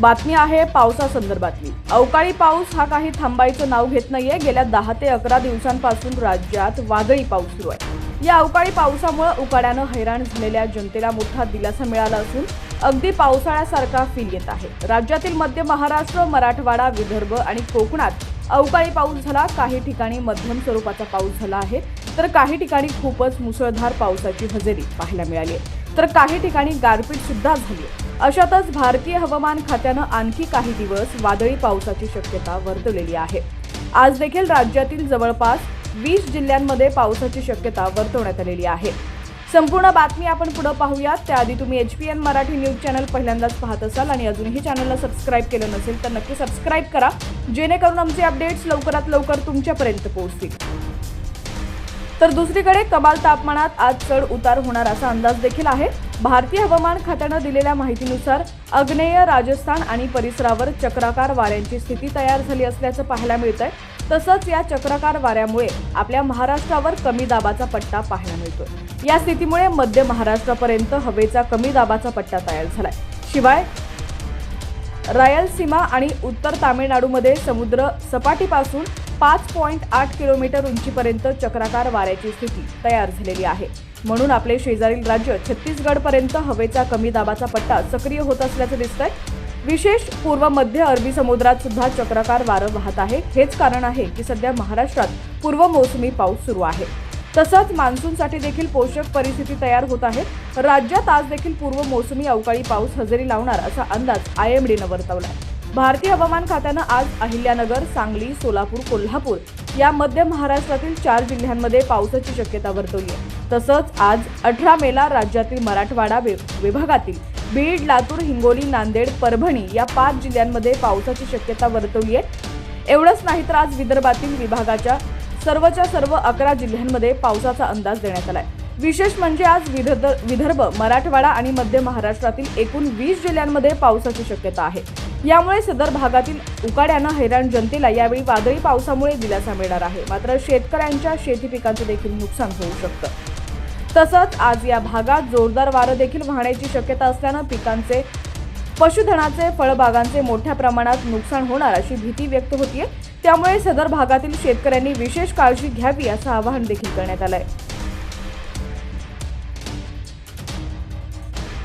बातमी आहे पावसासंदर्भातली. अवकाळी पाऊस हा काही थांबायचं नाव घेत नाहीये. गेल्या दहा ते अकरा दिवसांपासून राज्यात वादळी पाऊस सुरू आहे. या अवकाळी पावसामुळे उकाड्यानं हैराण झालेल्या जनतेला मोठा दिलासा मिळाला असून अगदी पावसाळ्यासारखा फील येत आहे. राज्यातील मध्य महाराष्ट्र मराठवाडा विदर्भ आणि कोकणात अवकाळी पाऊस झाला. काही ठिकाणी मध्यम स्वरूपाचा पाऊस झाला आहे. तर काही ठिकाणी खूपच मुसळधार पावसाची हजेरी पाहायला मिळाली आहे. तर काही ठिकाणी गारपीट सुद्धा झाली आहे. अशातच भारतीय हवामान खात्यानं आणखी काही दिवस वादळी पावसाची शक्यता वर्तवलेली आहे. आज देखील राज्यातील जवळपास वीस जिल्ह्यांमध्ये पावसाची शक्यता वर्तवण्यात आलेली आहे. संपूर्ण बातमी आपण पुढे पाहूयात. त्याआधी तुम्ही H P N Marathi news channel पहिल्यांदाच पाहत असाल आणि अजूनही चॅनलला सबस्क्राईब केलं नसेल तर नक्की सबस्क्राईब करा. जेणेकरून आमचे अपडेट्स लवकरात लवकर तुमच्यापर्यंत पोहोचतील. तर दुसरीकडे कमाल तापमानात आज चढ उतार होणार असा अंदाज देखील आहे. भारतीय हवामान खात्यानं दिलेल्या माहितीनुसार आग्नेय राजस्थान आणि परिसरावर चक्राकार वाऱ्यांची स्थिती तयार झाली असल्याचं पाहायला मिळतंय. तसंच या चक्राकार वाऱ्यामुळे आपल्या महाराष्ट्रावर कमी दाबाचा पट्टा पाहायला मिळतोय. या स्थितीमुळे मध्य महाराष्ट्रापर्यंत हवेचा कमी दाबाचा पट्टा तयार झालाय. शिवाय रायलसीमा आणि उत्तर तामिळनाडूमध्ये समुद्र सपाटीपासून पाच पॉईंट आठ किलोमीटर उंचीपर्यंत चक्राकार वाऱ्याची स्थिती तयार झालेली आहे. म्हणून आपले शेजारील राज्य छत्तीसगडपर्यंत हवेचा कमी दाबाचा पट्टा सक्रिय होत असल्याचं दिसतंय. विशेष पूर्व मध्य अरबी समुद्रात सुद्धा चक्राकार वारं वाहत आहे. हेच कारण आहे की सध्या महाराष्ट्रात पूर्व मोसमी पाऊस सुरू आहे. तसंच मान्सूनसाठी देखील पोषक परिस्थिती तयार होत आहे. राज्यात आज देखील पूर्व मोसमी अवकाळी पाऊस हजेरी लावणार असा अंदाज आय एम डीनं वर्तवलाय. भारतीय हवामान खात्यानं आज अहिल्यानगर सांगली सोलापूर कोल्हापूर या मध्य महाराष्ट्रातील चार जिल्ह्यांमध्ये पावसाची शक्यता वर्तवली आहे. तसंच आज अठरा मेला राज्यातील मराठवाडा वि- विभागातील बीड लातूर हिंगोली नांदेड परभणी या पाच जिल्ह्यांमध्ये पावसाची शक्यता वर्तवली आहे. एवढंच नाही तर आज विदर्भातील विभागाच्या सर्वच्या सर्व अकरा जिल्ह्यांमध्ये पावसाचा अंदाज देण्यात आलाय. विशेष म्हणजे आज विदर्भ मराठवाडा आणि मध्य महाराष्ट्रातील एकूण वीस जिल्ह्यांमध्ये पावसाची शक्यता आहे. यामुळे सदर भागातील उकाड्यानं हैराण जनतेला यावेळी वादळी पावसामुळे दिलासा मिळणार आहे. मात्र शेतकऱ्यांच्या शेती पिकांचं देखील नुकसान होऊ शकतं. तसंच आज या भागात जोरदार वारं देखील वाहण्याची शक्यता असल्यानं पिकांचे पशुधनाचे फळबागांचे मोठ्या प्रमाणात नुकसान होणार अशी भीती व्यक्त होतीये. त्यामुळे सदर भागातील शेतकऱ्यांनी विशेष काळजी घ्यावी असं आवाहन देखील करण्यात आलं आहे